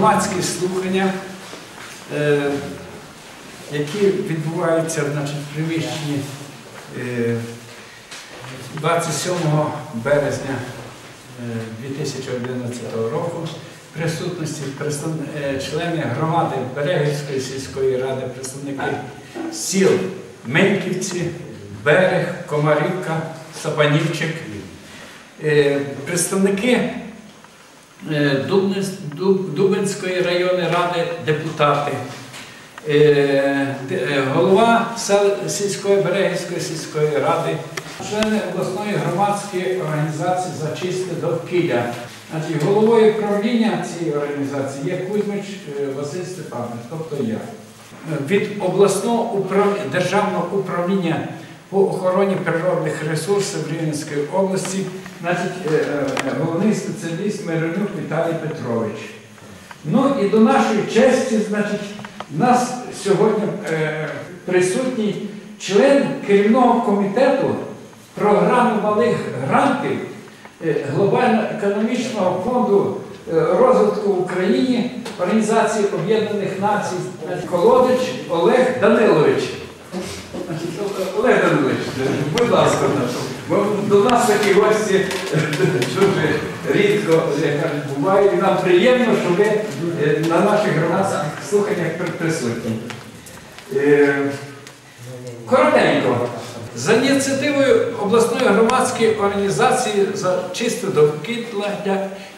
громадські слухання, е, які відбуваються значить, в приміщенні е, 27 березня е, 2011 року в присутності е, членів громади Берегівської сільської ради, представники сіл Меньківці, Берег, Комарівка, Сапанівчик, е, представники е, Дубинської районної ради, депутати, е, е, голова сільської Берегівської сільської ради, члени обласної громадської організації за чисте довкілля. Значить, головою правління цієї організації є Кузьмич е, Василь Степанович, тобто я. Від обласного управління, державного управління по охороні природних ресурсів Рівненської області, значить, е, е, головний спеціаліст Миронюк Віталій Петрович. Ну і до нашої честі, значить, нас сьогодні е, присутній член керівного комітету програми малих грантів е, глобально-економічного фонду е, розвитку в Україні Організації Об'єднаних Націй Колодич Олег Данилович. Олег Данилович, будь ласка, до нас такі гості дуже рідко як бувають. І нам приємно, що ви е, на наших громадських слуханнях присутні. Е, Коротенько. За ініціативою обласної громадської організації за чисте довкілля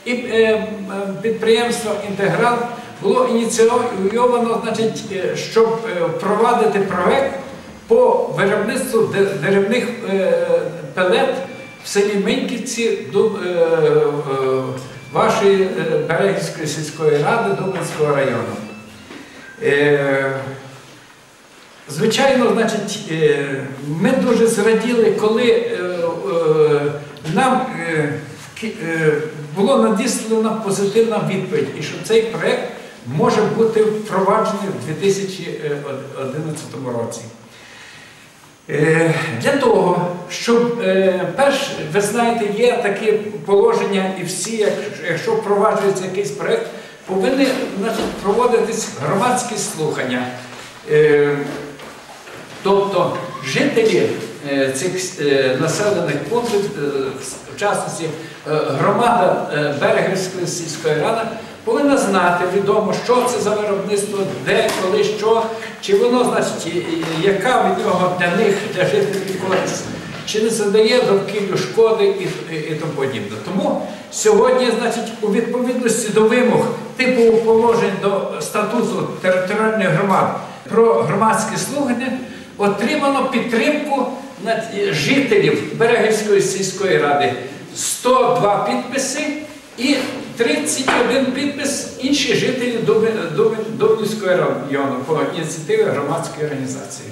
і е, м, підприємства Інтеграл було ініційовано, щоб впровадити проект по виробництву деревних пелет в селі Миньківці Дуб- е, е, вашої е, Берегівської сільської ради Дубинського району. Звичайно, значить, ми дуже зраділи, коли нам було надіслана позитивна відповідь, і що цей проєкт може бути впроваджений в 2011 році. Е, Для того, щоб е, перш, ви знаєте, є такі положення, і всі, якщо впроваджується якийсь проєкт, повинні значить, проводитись громадські слухання. Е, Тобто жителі цих населених пунктів, в частності громада Берегівської сільської ради, повинна знати відомо, що це за виробництво, де, коли, що, чи воно, значить, яка від нього для них, для жителів користь, чи не задає довкіллю шкоди і, і, і тому подібне. Тому сьогодні, значить, у відповідності до вимог типу положень до статуту територіальних громад про громадські слухання отримано підтримку жителів Берегівської сільської ради 102 підписи і 31 підпис інші жителі Дубнівського району по ініціативі громадської організації.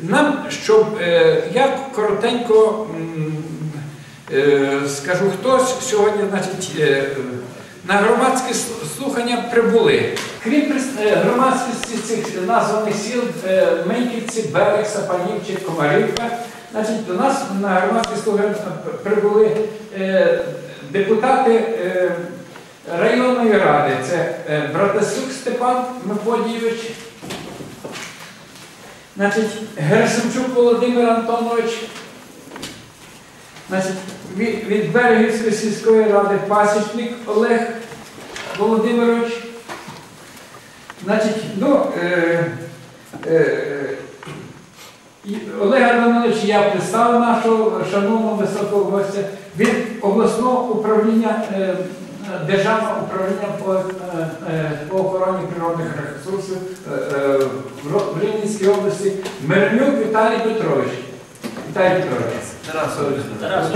Нам, щоб е, я коротенько е, скажу, хтось сьогодні, значить, е, на громадські слухання прибули. Крім громадськості цих названих сіл Меньківці, Берег, Сапанівчик, Комарівка, значить, до нас на громадські слухання прибули депутати районної ради. Це е, Братасюк Степан Мефодійович, Значить, Гершемчук Володимир Антонович, значить, від, Берегівської сільської ради пасічник Олег Володимирович. Значить, ну, е, е, і Олега я представив нашого шановного високого гостя від обласного управління, е, державного управління по, е, е, по охороні природних ресурсів е, е, в Рівненській області Миронюк Віталій Петрович. Віталій Петрович. Тарас, Тарас,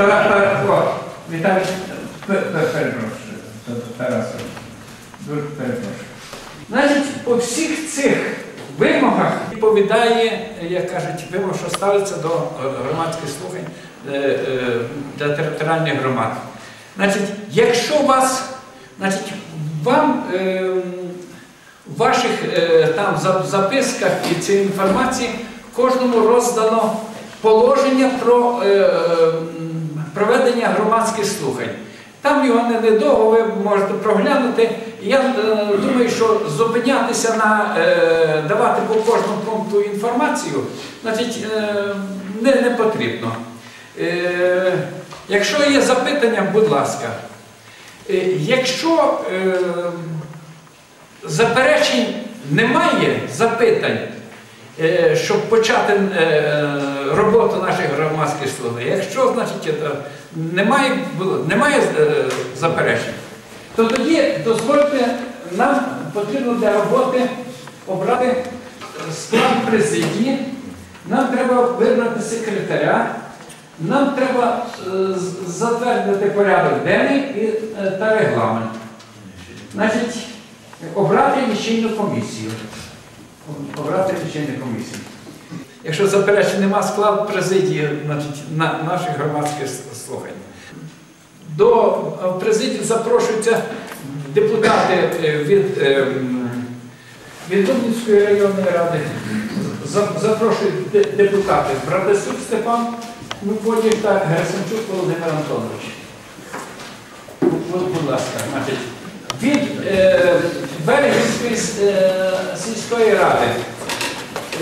Віталій, Тарасович. Дуже перепрошую. Значить, по всіх цих вимогах відповідає, як кажуть, вимог, що ставиться до е, громадських слухань е, е, для територіальних громад. Значить, якщо вас, значить, вам е, в ваших е, там записках і цій інформації кожному роздано положення про е, е, проведення громадських слухань. Там його не недовго, ви можете проглянути. Я е, думаю, що зупинятися на е, давати по кожному пункту інформацію, значить, е, не, не потрібно. Е, якщо є запитання, будь ласка. Е, якщо е, заперечень немає запитань, е, щоб почати е, роботу наших громадських служб. Якщо, значить, е, немає, немає е, заперечень, то тоді дозвольте, нам потрібно для роботи обрати склад президії, нам треба вибрати секретаря, нам треба е, затвердити порядок денний е, та регламент. Значить, обрати лічильну комісію. Обрати лічильну комісію. Якщо заперечень нема склад президії значить, на наших громадських слухань. До е, президії запрошуються депутати від, ем, від Дубницької районної ради. За- Запрошують де- депутати Брадесук Степан Миколаїв та Герасимчук Володимир Антонович. Будь ласка, значить, від е, Берегівської е, сільської ради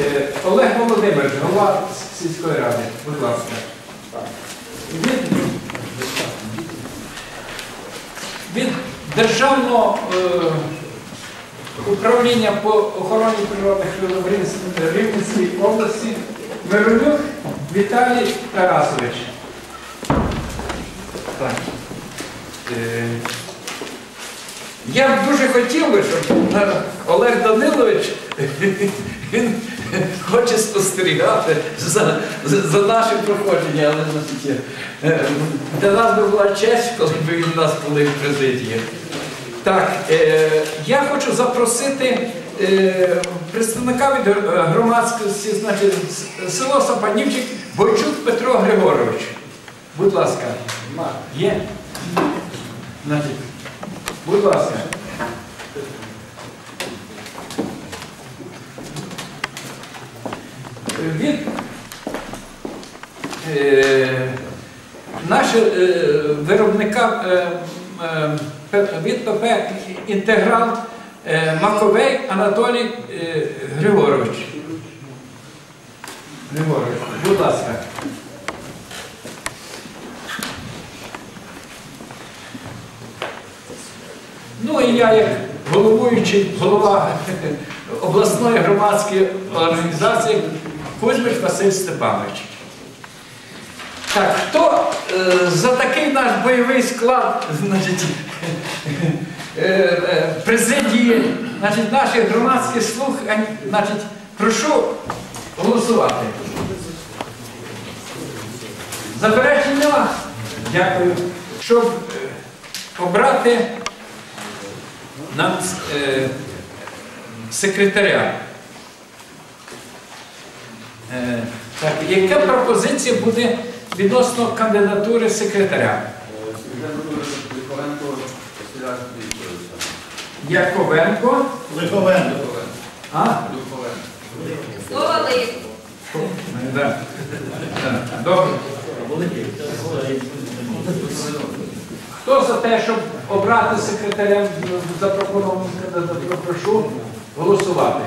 е, Олег Володимирович, голова сільської ради, будь ласка. Від, від Державного е, управління по охороні природних видів Рівненської- Рівненської області Миронюк Віталій Тарасович. Так. Е, Я б дуже хотів би, щоб Олег Данилович він хоче спостерігати за, за, нашим проходженням, але е, для нас би була честь, коли б він у нас були в президії. Так, е, я хочу запросити е, представника від е, громадськості, значить, село Сапанівчик, Бойчук Петро Григорович. Будь ласка. Є? Значить, будь ласка. Від е, нашого е, виробника е, е, від ПП Інтеграл е, Маковей Анатолій е, Григорович. Григорович, будь ласка. Ну і я як головуючий голова обласної громадської організації Кузьмич Василь Степанович. Так, хто е, за такий наш бойовий склад, значить, е, е, президії, значить, наших громадських слухань, значить, прошу голосувати. Заперечень нема? Дякую. Щоб е, обрати нам е, секретаря. Е, так, яка пропозиція буде відносно кандидатури секретаря? Яковенко. Лиховенко. А? Лиховенко. Да. Добре. Хто за те, щоб обрати секретарем запропонованого кандидатуру, прошу голосувати.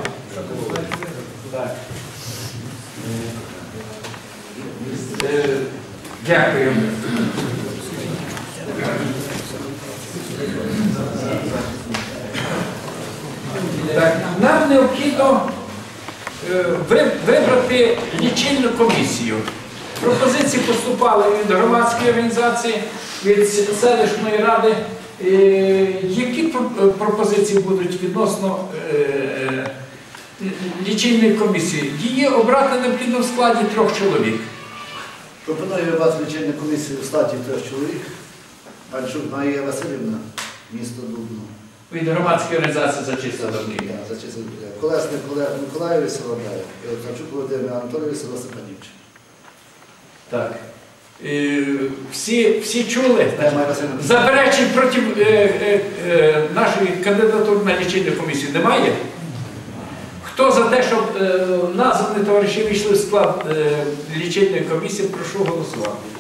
Так. Дякую. Так, нам необхідно е, вибрати лічильну комісію. Пропозиції поступали від громадської організації, від селищної ради. Е, Які пропозиції будуть відносно е, лічильної комісії? Її обрати необхідно в складі трьох чоловік. Пропоную вас лічильну комісію в статі трьох чоловік. Альчук Марія Васильівна, місто Дубно. Від громадської організації за довкілля. Я зачислений порядок. Колесник Олег Миколаєвич, село Даєв. І Оцарчук Володимир Анатолійович, село Так. Е, Всі, всі чули? Заперечень проти е, е, е, нашої кандидатури на лічильну комісію немає? Хто за те, щоб е, названі товариші війшли в склад е, лічильної комісії, прошу голосувати.